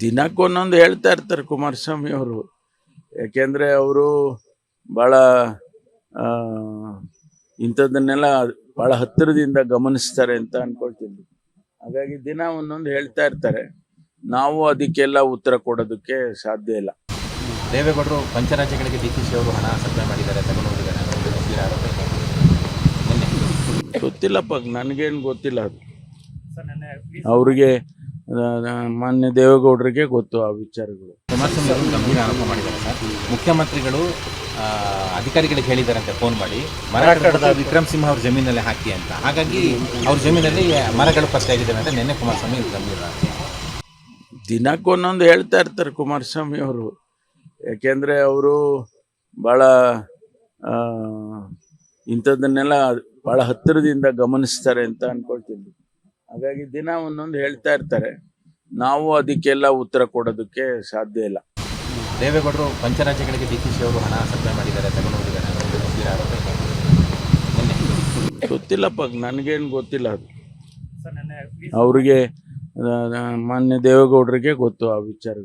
ದಿನಕ್ಕೊಂದೊಂದು ಹೇಳ್ತಾ ಇರ್ತಾರೆ ಕುಮಾರಸ್ವಾಮಿ ಅವರು. ಯಾಕೆಂದರೆ ಅವರು ಭಾಳ ಇಂಥದ್ದನ್ನೆಲ್ಲ ಭಾಳ ಹತ್ತಿರದಿಂದ ಗಮನಿಸ್ತಾರೆ ಅಂತ ಅಂದ್ಕೊಳ್ತಿದ್ವಿ ಹಾಗಾಗಿ ದಿನ ಒಂದೊಂದು ಹೇಳ್ತಾ ಇರ್ತಾರೆ. ನಾವು ಅದಕ್ಕೆಲ್ಲ ಉತ್ತರ ಕೊಡೋದಕ್ಕೆ ಸಾಧ್ಯ ಇಲ್ಲ. ದೇವೇಗೌಡರು ಪಂಚರಾಜ್ಯಗಳಿಗೆ ಡಿ ಕೆ ಶಿ ಅವರು ಹಣ ಸಪ್ಲೈ ಮಾಡಿದ್ದಾರೆ ತಗೊಂಡು ಹೋಗಿದ್ದಾರೆ. ಅನ್ನೋ ಒಂದು ಗಂಭೀರ ಆರೋಪ ಗೊತ್ತಿಲ್ಲಪ್ಪ ನನಗೇನು ಗೊತ್ತಿಲ್ಲ ಅದು ಅವರಿಗೆ ಮಾನ್ಯ ದೇವೇಗೌಡರಿಗೆ ಗೊತ್ತು ಆ ವಿಚಾರಗಳು. ಕುಮಾರಸ್ವಾಮಿ ಗಂಭೀರ ಆರೋಪ ಮಾಡಿದ್ದಾರೆ ಸರ್. ಮುಖ್ಯಮಂತ್ರಿಗಳು ಅಧಿಕಾರಿಗಳಿಗೆ ಹೇಳಿದಾರಂತೆ ಫೋನ್ ಮಾಡಿ. ಮರ ಕಟ್ಟದ ವಿಕ್ರಮ್ ಸಿಂಹ ಅವ್ರ ಜಮೀನಲ್ಲಿ ಹಾಕಿ ಅಂತ. ಹಾಗಾಗಿ ಅವ್ರ ಜಮೀನಲ್ಲಿ ಮರಗಳು ಪತ್ತೆ ಆಗಿದ್ದಾವೆ ಅಂತ ನಿನ್ನೆ ಕುಮಾರಸ್ವಾಮಿ ಗಂಭೀರ. ದಿನಕ್ಕೊಂದೊಂದು ಹೇಳ್ತಾ ಇರ್ತಾರೆ ಕುಮಾರಸ್ವಾಮಿ ಅವರು. ಯಾಕೆಂದರೆ ಅವರು ಭಾಳ ಇಂಥದ್ದನ್ನೆಲ್ಲ ಭಾಳ ಹತ್ತಿರದಿಂದ ಗಮನಿಸ್ತಾರೆ ಅಂತ ಅನ್ಕೊಳ್ತೀನಿ. ಹಾಗಾಗಿ ದಿನ ಒಂದೊಂದು ಹೇಳ್ತಾ ಇರ್ತಾರೆ. ನಾವು ಅದಕ್ಕೆಲ್ಲ ಉತ್ತರ ಕೊಡೋದಕ್ಕೆ ಸಾಧ್ಯ ಇಲ್ಲ. ದೇವೇಗೌಡರು ಪಂಚರಾಜ್ಯಗಳಿಗೆ ಡಿ ಕೆ ಶಿ ಅವರು ಹಣ ಸಪ್ಲೈ ಮಾಡಿದ್ದಾರೆ ತಗೊಂಡು ಹೋಗಿದ್ದಾರೆ. ಅನ್ನೋ ಒಂದು ಗಂಭೀರ ಆರೋಪ ಇದೆ. ನಿನ್ನೆ ಗೊತ್ತಿಲ್ಲಪ್ಪ ನನಗೇನು ಗೊತ್ತಿಲ್ಲ ಅದು ಅವರಿಗೆ ಮಾನ್ಯ ದೇವೇಗೌಡರಿಗೆ ಗೊತ್ತು ಆ ವಿಚಾರಗಳು